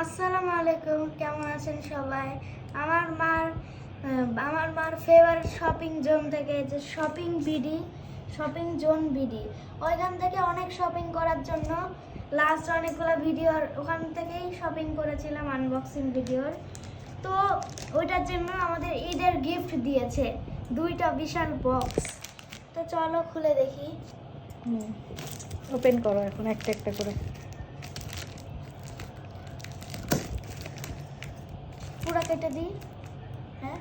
আসসালামু আলাইকুম, কেমন আছেন সবাই? আমার মার আমার মার ফেভারিট শপিং জোন থেকে যে shopping BD shopping zone BD ওইখান থেকে অনেক শপিং করার জন্য লাস্ট অনেকগুলো ভিডিও ওখান থেকেই শপিং করেছিলাম আনবক্সিং ভিডিওর তো ওইটার জন্য আমাদের ঈদের গিফট দিয়েছে দুইটা বিশাল বক্স তো চলো খুলে দেখি। ওপেন করো এখন একটা একটা করে। পুরো কেটে দিই। হ্যাঁ?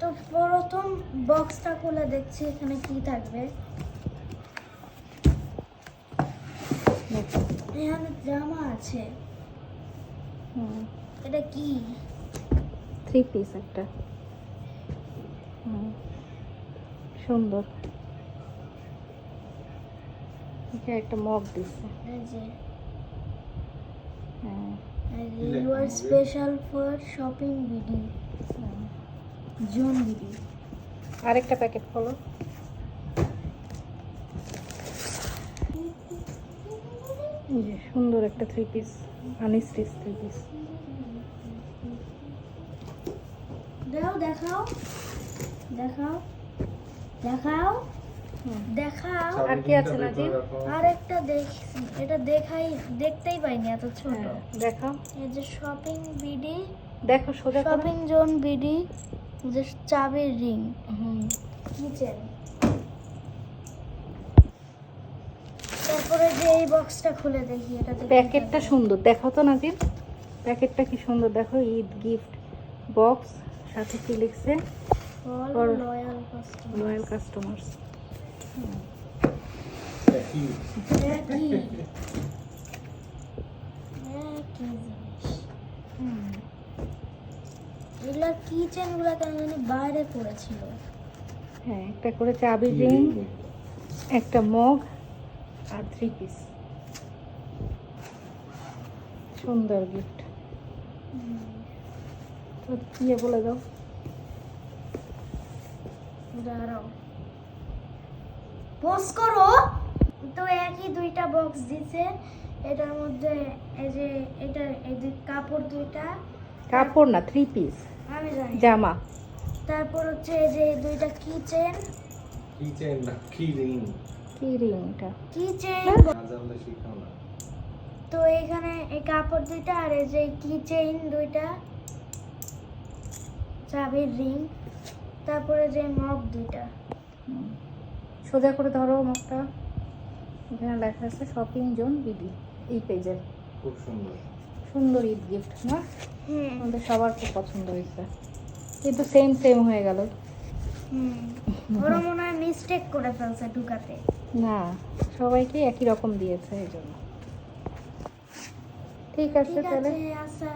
তো প্রথম বক্সটা খুলে দেখছি এখানে কি থাকবে। এখানে জামা আছে। এটা কি? থ্রি পিস একটা। হুম, সুন্দর। একটা মগ দিচ্ছে আর স্পেশাল ফর শপিং বিডি হ্যাঁ। জোন বিডি আরেকটা প্যাকেট খোলো। যে সুন্দর একটা three piece unstitch three piece দাও দেখাও। দেখাও। দেখাও। দেখাও। আর কি আছে নাজিম? আর একটা দেখ এটা দেখাই দেখতেই পাইনি এত ছোট। হ্যাঁ, এই যে শপিং বিডি দেখো সোজা শপিং জোন বিডি যে চাবির রিং হুম। কিচেন তারপরে যে এই বক্সটা খুলে দেখি এটা প্যাকেটটা সুন্দর। দেখো তো নাজিম? প্যাকেটটা কি সুন্দর। দেখো ঈদ গিফট বক্স সাথে কি লিখছে? All loyal customer loyal customers এগুলা কিচেনগুলা কেন জানি বাইরে পড়েছিল হ্যাঁ একটা করে চাবি রিং একটা মগ আর থ্রি পিস সুন্দর গিফট তো ইয়ে বলে দাও। দাঁড়াও। পোস্ট করো। তো একই দুইটা বক্স দিছে? এটার মধ্যে এই যে এটা এই যে কাপড় দুইটা। কাপড় না থ্রি পিস আমি জানি। জামা। তারপর হচ্ছে এই যে দুইটা কিচেন কিচেন না কি রিং কি রিংটা কিচেন না জানলে শিখাও তো এখানে এই কাপড় দুইটা আর এই যে কি চেইন দুইটা। চাবির রিং তারপরে যে মগ দুইটা। সোজা করে ধরো মগটা এখানে লেখা আছে শপিং জোন বিডি এই পেজের। খুব সুন্দর। সুন্দর ঈদ গিফট না? হুম। আমাদের সবার খুব পছন্দ হয়েছে। কিন্তু সেম সেম হয়ে গেল। হুম। ওরা মনে হয় মিস্টেক করে ফেলছে ঢুকাতে। না সবাইকে একই রকম দিয়েছে এই জন্য। ঠিক আছে তাহলে। আছে আচ্ছা